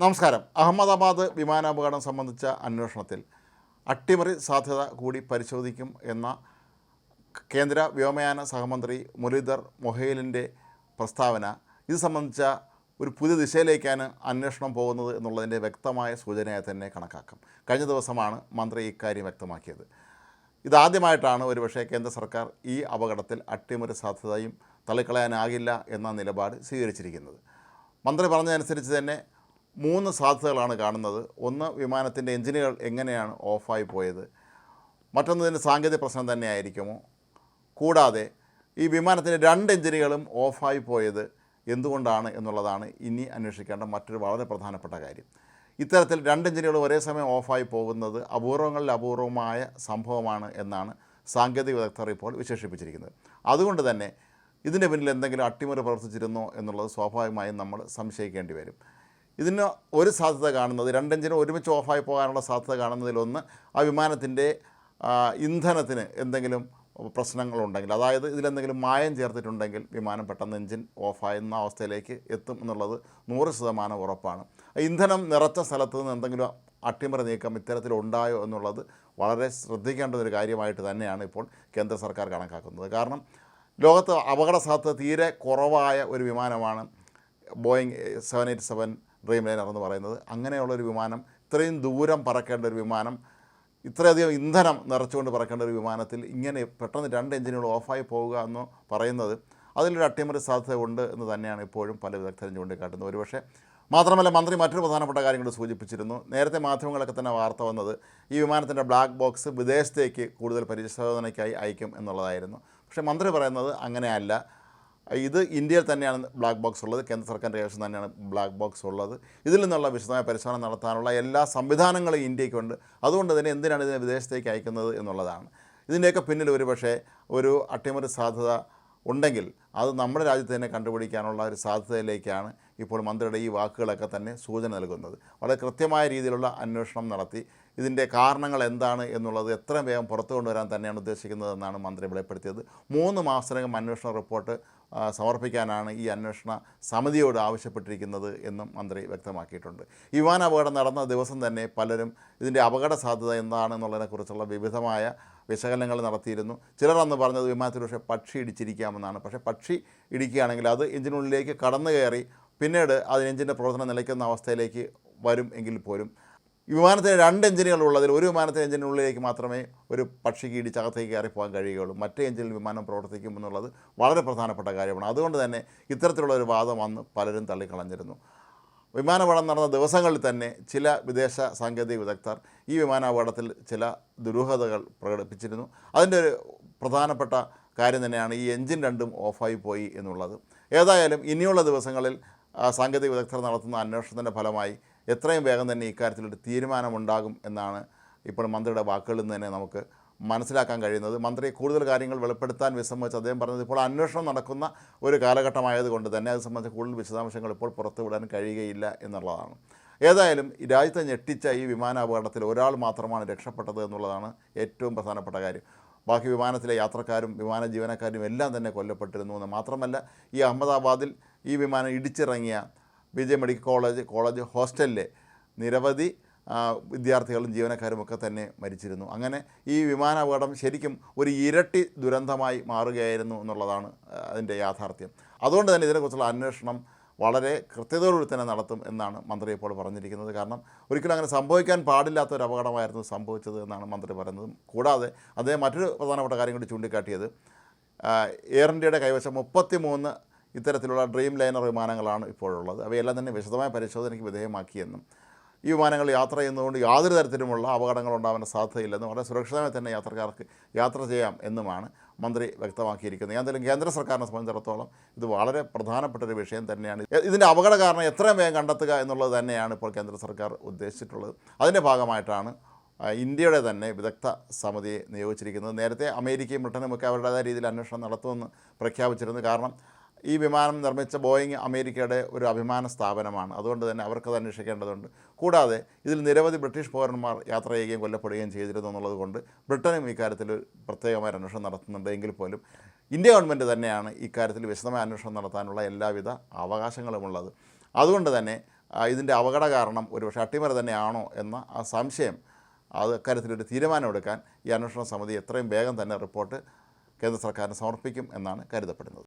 നമസ്കാരം. അഹമ്മദാബാദ് വിമാനാപകടം സംബന്ധിച്ച അന്വേഷണത്തിൽ അട്ടിമറി സാധ്യത കൂടി പരിശോധിക്കും എന്ന കേന്ദ്ര വ്യോമയാന സഹമന്ത്രി മുരളീധർ മൊഹേലിന്റെ പ്രസ്താവന. ഇത് സംബന്ധിച്ച ഒരു പുതിയ ദിശയിലേക്കാണ് അന്വേഷണം പോകുന്നത് എന്നുള്ളതിന്റെ വ്യക്തമായ സൂചനയായി തന്നെ കണക്കാക്കാം. കഴിഞ്ഞ ദിവസമാണ് മന്ത്രി ഇക്കാര്യം വ്യക്തമാക്കിയത്. ഇതാദ്യമായിട്ടാണ് ഒരുപക്ഷെ കേന്ദ്ര സർക്കാർ ഈ അപകടത്തിൽ അട്ടിമറി സാധ്യതയും തള്ളിക്കളയാനാകില്ല എന്ന നിലപാട് സ്വീകരിച്ചിരിക്കുന്നത്. മന്ത്രി പറഞ്ഞതനുസരിച്ച് തന്നെ മൂന്ന് സാധ്യതകളാണ് കാണുന്നത്. ഒന്ന് വിമാനത്തിന്റെ എഞ്ചിനുകൾ എങ്ങനെയാണ് ഓഫായി പോയത്? മറ്റൊന്നതിന്റെ സാങ്കേതിക പ്രശ്നം തന്നെയായിരിക്കുമോ? കൂടാതെ ഈ വിമാനത്തിന്റെ രണ്ട് എഞ്ചിനുകളും ഓഫായി പോയത് എന്തുകൊണ്ടാണ് എന്നുള്ളതാണ് ഇനി അന്വേഷിക്കേണ്ട മറ്റൊരു വളരെ പ്രധാനപ്പെട്ട കാര്യം. ഇത്തരത്തിൽ രണ്ട് എഞ്ചിനുകൾ ഒരേ സമയം ഓഫായി പോകുന്നത് അപൂർവങ്ങളിൽ അപൂർവമായ സംഭവമാണ് എന്നാണ് സാങ്കേതിക വിദഗ്ധർ ഇപ്പോൾ വിശേഷിപ്പിച്ചിരിക്കുന്നത്. അതുകൊണ്ട് തന്നെ ഇതിന്റെ പിന്നിൽ എന്തെങ്കിലും അട്ടിമറി പ്രവർത്തിച്ചിരുന്നോ എന്നുള്ളത് സ്വാഭാവികമായും നമ്മൾ സംശയിക്കേണ്ടി വരും. ഇതിന് ഒരു സാധ്യത കാണുന്നത് രണ്ട് രണ്ടെഞ്ചിനും ഒരുമിച്ച് ഓഫായി പോകാനുള്ള സാധ്യത കാണുന്നതിലൊന്ന് ആ വിമാനത്തിന്റെ ഇന്ധനത്തിന് എന്തെങ്കിലും പ്രശ്നങ്ങളുണ്ടെങ്കിൽ അതായത് ഇതിലെന്തെങ്കിലും മായം ചേർത്തിട്ടുണ്ടെങ്കിൽ വിമാനം പെട്ടെന്ന് എഞ്ചിൻ ഓഫായുന്ന അവസ്ഥയിലേക്ക് എത്തും എന്നുള്ളത് നൂറ് ശതമാനം ഉറപ്പാണ്. ഇന്ധനം നിറച്ച സ്ഥലത്ത് നിന്ന് എന്തെങ്കിലും അട്ടിമറി നീക്കം ഇത്തരത്തിൽ ഉണ്ടായോ എന്നുള്ളത് വളരെ ശ്രദ്ധിക്കേണ്ട ഒരു കാര്യമായിട്ട് തന്നെയാണ് ഇപ്പോൾ കേന്ദ്ര സർക്കാർ കണക്കാക്കുന്നത്. കാരണം ലോകത്ത് അപകട സാധ്യത തീരെ കുറവായ ഒരു വിമാനമാണ് Boeing seven eight seven Dreamliner എന്ന് പറയുന്നത്. അങ്ങനെയുള്ളൊരു വിമാനം ഇത്രയും ദൂരം പറക്കേണ്ട ഒരു വിമാനം ഇത്രയധികം ഇന്ധനം നിറച്ചുകൊണ്ട് പറക്കേണ്ട ഒരു വിമാനത്തിൽ ഇങ്ങനെ പെട്ടെന്ന് രണ്ട് എഞ്ചിനുകൾ ഓഫായി പോവുക എന്ന് പറയുന്നത് അതിലൊരു അട്ടിമറി സാധ്യത ഉണ്ട് എന്ന് തന്നെയാണ് ഇപ്പോഴും പല വിദഗ്ധരും ചൂണ്ടിക്കാട്ടുന്നത്. ഒരുപക്ഷെ മാത്രമല്ല മന്ത്രി മറ്റൊരു പ്രധാനപ്പെട്ട കാര്യം കൂടി സൂചിപ്പിച്ചിരുന്നു. നേരത്തെ മാധ്യമങ്ങളൊക്കെ തന്നെ വാർത്ത വന്നത് ഈ വിമാനത്തിന്റെ ബ്ലാക്ക് ബോക്സ് വിദേശത്തേക്ക് കൂടുതൽ പരിശോധനയ്ക്കായി അയക്കും എന്നുള്ളതായിരുന്നു. പക്ഷേ മന്ത്രി പറയുന്നത് അങ്ങനെയല്ല. ഇത് ഇന്ത്യയിൽ തന്നെയാണ് ബ്ലാക്ക് ബോക്സ് ഉള്ളത്. കേന്ദ്ര സർക്കാരിന്റെ കൈവശം തന്നെയാണ് ബ്ലാക്ക് ബോക്സ് ഉള്ളത്. ഇതിൽ നിന്നുള്ള വിശദമായ പരിശോധന നടത്താനുള്ള എല്ലാ സംവിധാനങ്ങളും ഇന്ത്യക്കുണ്ട്. അതുകൊണ്ട് തന്നെ എന്തിനാണ് ഇതിനെ വിദേശത്തേക്ക് അയക്കുന്നത് എന്നുള്ളതാണ്. ഇതിന്റെയൊക്കെ പിന്നിൽ ഒരു പക്ഷേ ഒരു അട്ടിമറി സാധ്യത ഉണ്ടെങ്കിൽ അത് നമ്മുടെ രാജ്യത്ത് തന്നെ കണ്ടുപിടിക്കാനുള്ള ഒരു സാധ്യതയിലേക്കാണ് ഇപ്പോൾ മന്ത്രിയുടെ ഈ വാക്കുകളൊക്കെ തന്നെ സൂചന നൽകുന്നത്. വളരെ കൃത്യമായ രീതിയിലുള്ള അന്വേഷണം നടത്തി ഇതിന്റെ കാരണങ്ങൾ എന്താണ് എന്നുള്ളത് എത്രയും വേഗം പുറത്തു കൊണ്ടുവരാൻ തന്നെയാണ് ഉദ്ദേശിക്കുന്നതെന്നാണ് മന്ത്രി വെളിപ്പെടുത്തിയത്. മൂന്ന് മാസത്തിനകം അന്വേഷണ റിപ്പോർട്ട് സമർപ്പിക്കാനാണ് ഈ അന്വേഷണ സമിതിയോട് ആവശ്യപ്പെട്ടിരിക്കുന്നത് എന്നും മന്ത്രി വ്യക്തമാക്കിയിട്ടുണ്ട്. വിമാനാപകടം നടന്ന ദിവസം തന്നെ പലരും ഇതിന്റെ അപകട സാധ്യത എന്താണെന്നുള്ളതിനെക്കുറിച്ചുള്ള വിവിധമായ വിശകലനങ്ങൾ നടത്തിയിരുന്നു. ചിലർ അന്ന് പറഞ്ഞത് വിമാനത്തിൽ പക്ഷേ പക്ഷി ഇടിച്ചിരിക്കാമെന്നാണ്. പക്ഷേ പക്ഷി ഇടിക്കുകയാണെങ്കിൽ അത് എഞ്ചിനുള്ളിലേക്ക് കടന്നു കയറി പിന്നീട് അതിന് എഞ്ചിന്റെ പ്രവർത്തനം നിലയ്ക്കുന്ന അവസ്ഥയിലേക്ക് വരും എങ്കിൽ പോലും വിമാനത്തിന് രണ്ട് എഞ്ചിനുകൾ ഉള്ളതിൽ ഒരു വിമാനത്തിന് എഞ്ചിനുള്ളിലേക്ക് മാത്രമേ ഒരു പക്ഷി ഇടിച്ചകത്തേക്ക് കയറി പോകാൻ കഴിയുകയുള്ളൂ. മറ്റേ എഞ്ചിനിൽ വിമാനം പ്രവർത്തിക്കുമെന്നുള്ളത് വളരെ പ്രധാനപ്പെട്ട കാര്യമാണ്. അതുകൊണ്ട് തന്നെ ഇത്തരത്തിലുള്ള ഒരു വാദം അന്ന് പലരും തള്ളിക്കളഞ്ഞിരുന്നു. വിമാനാപകടം നടന്ന ദിവസങ്ങളിൽ തന്നെ ചില വിദേശ സാങ്കേതിക വിദഗ്ധർ ഈ വിമാനാപകടത്തിൽ ചില ദുരൂഹതകൾ പ്രകടിപ്പിച്ചിരുന്നു. അതിന്റെ ഒരു പ്രധാനപ്പെട്ട കാര്യം തന്നെയാണ് ഈ എഞ്ചിൻ രണ്ടും ഓഫായി പോയി എന്നുള്ളത്. ഏതായാലും ഇനിയുള്ള ദിവസങ്ങളിൽ സാങ്കേതിക വിദഗ്ധർ നടത്തുന്ന അന്വേഷണത്തിന്റെ ഫലമായി എത്രയും വേഗം തന്നെ ഇക്കാര്യത്തിലൊരു തീരുമാനമുണ്ടാകും എന്നാണ് ഇപ്പോൾ മന്ത്രിയുടെ വാക്കുകളിൽ നിന്ന് തന്നെ നമുക്ക് മനസ്സിലാക്കാൻ കഴിയുന്നത്. മന്ത്രി കൂടുതൽ കാര്യങ്ങൾ വെളിപ്പെടുത്താൻ വിസമ്മതിച്ച് അദ്ദേഹം പറഞ്ഞത് ഇപ്പോൾ അന്വേഷണം നടക്കുന്ന ഒരു കാലഘട്ടമായതുകൊണ്ട് തന്നെ അത് സംബന്ധിച്ച് കൂടുതൽ വിശദാംശങ്ങൾ ഇപ്പോൾ പുറത്തുവിടാൻ കഴിയുകയില്ല എന്നുള്ളതാണ്. ഏതായാലും രാജ്യത്തെ ഞെട്ടിച്ച ഈ വിമാനാപകടത്തിൽ ഒരാൾ മാത്രമാണ് രക്ഷപ്പെട്ടത് എന്നുള്ളതാണ് ഏറ്റവും പ്രധാനപ്പെട്ട കാര്യം. ബാക്കി വിമാനത്തിലെ യാത്രക്കാരും വിമാന ജീവനക്കാരും എല്ലാം തന്നെ കൊല്ലപ്പെട്ടിരുന്നു എന്ന് മാത്രമല്ല ഈ അഹമ്മദാബാദിൽ ഈ വിമാനം ഇടിച്ചിറങ്ങിയ B J medical college college ഹോസ്റ്റലിലെ നിരവധി വിദ്യാർത്ഥികളും ജീവനക്കാരും ഒക്കെ തന്നെ മരിച്ചിരുന്നു. അങ്ങനെ ഈ വിമാന അപകടം ശരിക്കും ഒരു ഇരട്ടി ദുരന്തമായി മാറുകയായിരുന്നു എന്നുള്ളതാണ് അതിന്റെ യാഥാർത്ഥ്യം. അതുകൊണ്ട് തന്നെ ഇതിനെക്കുറിച്ചുള്ള അന്വേഷണം വളരെ കൃത്യതയോടുകൂടി തന്നെ നടത്തും എന്നാണ് മന്ത്രി ഇപ്പോൾ പറഞ്ഞിരിക്കുന്നത്. കാരണം ഒരിക്കലും അങ്ങനെ സംഭവിക്കാൻ പാടില്ലാത്ത ഒരു അപകടമായിരുന്നു സംഭവിച്ചത് എന്നാണ് മന്ത്രി പറയുന്നത്. കൂടാതെ അദ്ദേഹം മറ്റൊരു പ്രധാനപ്പെട്ട കാര്യം കൂടി ചൂണ്ടിക്കാട്ടിയത്. എയർ ഇന്ത്യയുടെ കൈവശം മുപ്പത്തി മൂന്ന് ഇത്തരത്തിലുള്ള ഡ്രീം ലൈനർ വിമാനങ്ങളാണ് ഇപ്പോഴുള്ളത്. അവയെല്ലാം തന്നെ വിശദമായ പരിശോധനയ്ക്ക് വിധേയമാക്കിയെന്നും ഈ വിമാനങ്ങൾ യാത്ര ചെയ്യുന്നതുകൊണ്ട് യാതൊരു തരത്തിലുമുള്ള അപകടങ്ങൾ ഉണ്ടാവാൻ സാധ്യതയില്ലെന്നും വളരെ സുരക്ഷിതമായി തന്നെ യാത്രക്കാർക്ക് യാത്ര ചെയ്യാം എന്നുമാണ് മന്ത്രി വ്യക്തമാക്കിയിരിക്കുന്നത്. എന്തായാലും കേന്ദ്ര സർക്കാരിനെ സംബന്ധിച്ചിടത്തോളം ഇത് വളരെ പ്രധാനപ്പെട്ട ഒരു വിഷയം തന്നെയാണ്. ഇതിന്റെ അപകട കാരണം എത്രയും വേഗം കണ്ടെത്തുക എന്നുള്ളത് തന്നെയാണ് ഇപ്പോൾ കേന്ദ്ര സർക്കാർ ഉദ്ദേശിച്ചിട്ടുള്ളത്. അതിന്റെ ഭാഗമായിട്ടാണ് ഇന്ത്യയുടെ തന്നെ വിദഗ്ധ സമിതിയെ നിയോഗിച്ചിരിക്കുന്നത്. നേരത്തെ അമേരിക്കയും ബ്രിട്ടനും ഒക്കെ അവരുടേതായ രീതിയിൽ അന്വേഷണം നടത്തുമെന്ന് പ്രഖ്യാപിച്ചിരുന്നു. കാരണം ഈ വിമാനം നിർമ്മിച്ച ബോയിങ് അമേരിക്കയുടെ ഒരു അഭിമാന സ്ഥാപനമാണ്. അതുകൊണ്ട് തന്നെ അവർക്കത് അന്വേഷിക്കേണ്ടതുണ്ട്. കൂടാതെ ഇതിൽ നിരവധി ബ്രിട്ടീഷ് പൗരന്മാർ യാത്ര ചെയ്യുകയും കൊല്ലപ്പെടുകയും ചെയ്തിരുന്നു എന്നുള്ളത് കൊണ്ട് ബ്രിട്ടനും ഇക്കാര്യത്തിൽ പ്രത്യേകമായ അന്വേഷണം നടത്തുന്നുണ്ട് എങ്കിൽ പോലും ഇന്ത്യ ഗവൺമെന്റ് തന്നെയാണ് ഇക്കാര്യത്തിൽ വിശദമായ അന്വേഷണം നടത്താനുള്ള എല്ലാവിധ അവകാശങ്ങളുമുള്ളത്. അതുകൊണ്ട് തന്നെ ഇതിന്റെ അപകട കാരണം ഒരുപക്ഷെ അട്ടിമറി തന്നെയാണോ എന്ന ആ സംശയം അത് അക്കാര്യത്തിലൊരു തീരുമാനമെടുക്കാൻ ഈ അന്വേഷണ സമിതി എത്രയും വേഗം തന്നെ റിപ്പോർട്ട് കേന്ദ്ര സർക്കാരിന് സമർപ്പിക്കും എന്നാണ് കരുതപ്പെടുന്നത്.